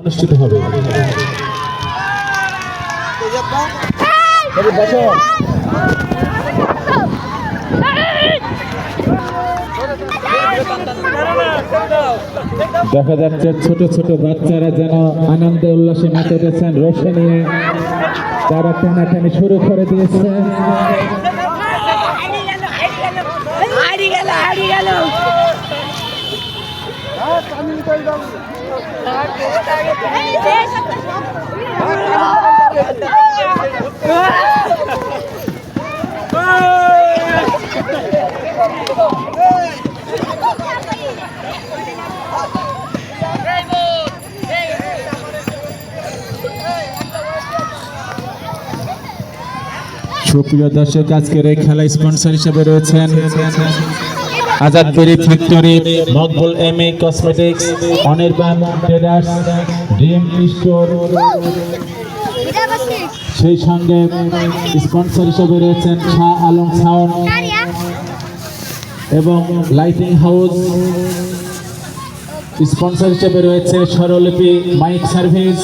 অনুষ্ঠিত হবে। দেখা যাচ্ছে ছোট ছোট বাচ্চারা যেন আনন্দে উল্লাসে মেতে উঠেছেন রসে নিয়ে। তারা টানাটানি শুরু করে দিয়েছে। হারিয়ে গেল হারিয়ে গেল। সুপ্রিয় দর্শক আজকের এই খেলা স্পন্সর হিসেবে রয়েছেন Azad Beri factory Maqbul M A cosmetics Anirban traders dream store সেই সঙ্গে স্পন্সর হিসেবে রয়েছেন শাহ আলম সাউন্ড এবং লাইটিং হাউস। স্পন্সর হিসেবে রয়েছে Swaralipi mike service.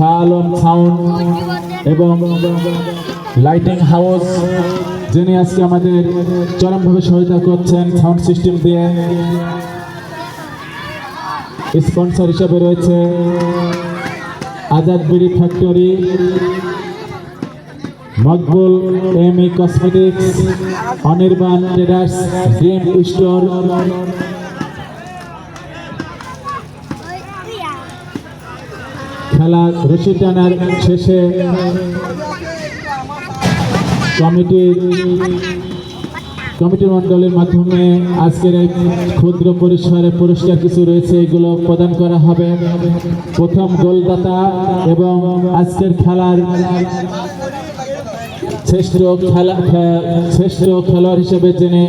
Alam sound এবং লাইটিং হাউস যিনি আজকে আমাদের চরমভাবে সহায়তা করছেন সাউন্ড সিস্টেম দিয়ে। স্পন্সর হিসাবে রয়েছে Azad Biri factory Maqbul M E cosmetics Anirban traders dream store খেলা রশি টানার শেষে কমিটি কমিটি মণ্ডলের মাধ্যমে আজকের এই ক্ষুদ্র পরিসরে পুরস্কার কিছু রয়েছে, এগুলো প্রদান করা হবে। প্রথম গোলদাতা এবং আজকের খেলার শ্রেষ্ঠ খেলা, শ্রেষ্ঠ খেলোয়াড় হিসেবে যিনি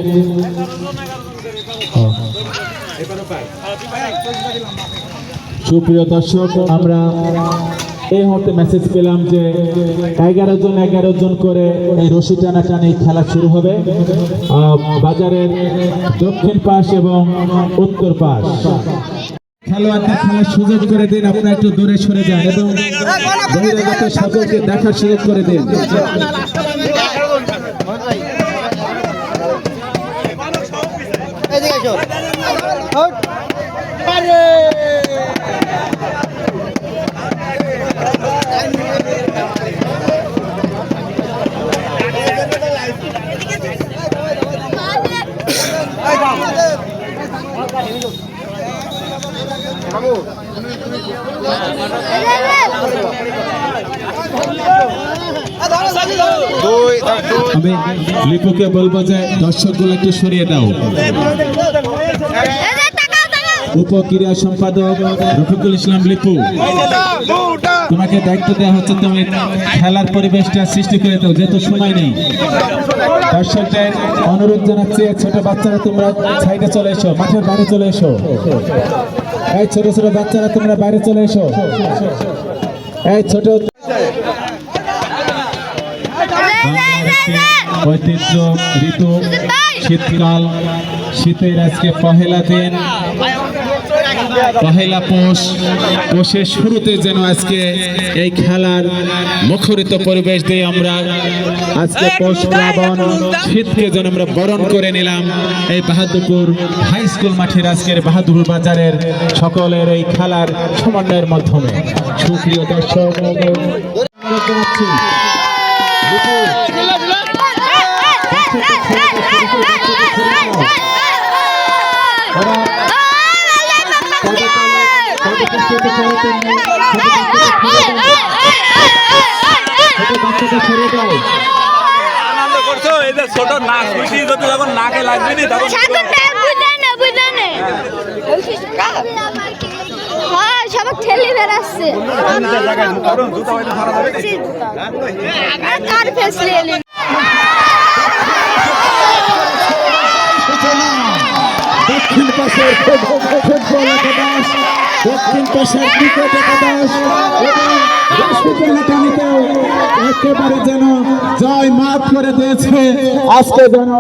সুপ্রিয় দর্শক, আমরা এই মুহূর্তে মেসেজ পেলাম যে এগারো জন এগারো জন করে এই রশি টানাটানি খেলা শুরু হবে। বাজারের দক্ষিণ পাশ এবং উত্তর পাশ। খেলোয়াড়দের খেলার সুযোগ করে দিন, আপনারা একটু দূরে সরে যান এবং বহিরাগত সকলকে দেখার সুযোগ করে দিন। এদিকে লিপুকে বলব যে দর্শকগুলো একটু সরিয়ে দাও। উপক্রিয়া সম্পাদক রফিকুল ইসলাম লিপু, তোমাকে দায়িত্ব দেওয়া হচ্ছে, তুমি খেলার পরিবেশটা সৃষ্টি করে দাও, যেহেতু সময় নেই। দর্শকদের অনুরোধ জানাচ্ছি, ছোট বাচ্চারা তোমরা সাইডে চলে এসো, মাঠের বাইরে চলে এসো। এই ছোট ছোট বাচ্চারা, তোমরা বাইরে চলে এসো। এই ছোট ঐতিহ্য, ঋতু, শীতকাল, শীতের আজকে পহেলা দিন। পহেলা পৌষ পৌষের শুরুতে যেন আজকে এই খেলার মুখরিত পরিবেশ দিয়ে আমরা আজকে পৌষ প্লাবন শীতকে যেন আমরা বরণ করে নিলাম এই বাহাদুরপুর হাই স্কুল মাঠের আজকের বাহাদুরপুর বাজারের সকলের এই খেলার সমন্বয়ের মাধ্যমে সুপ্রিয় দর্শক জানাচ্ছি ওরা আনন্দ করছ যে ছোট নাক খুশি যদি যখন নাকে লাগবে নি তখন সবাই ঠেলে বেড়াচ্ছে দক্ষিণ পাশের ফুটবল একাদশ, দক্ষিণ পাশের ক্রিকেট একাদশ, এবং রাষ্ট্রীয় একেবারে যেন জয় মাফ করে দিয়েছে। আজকে যেন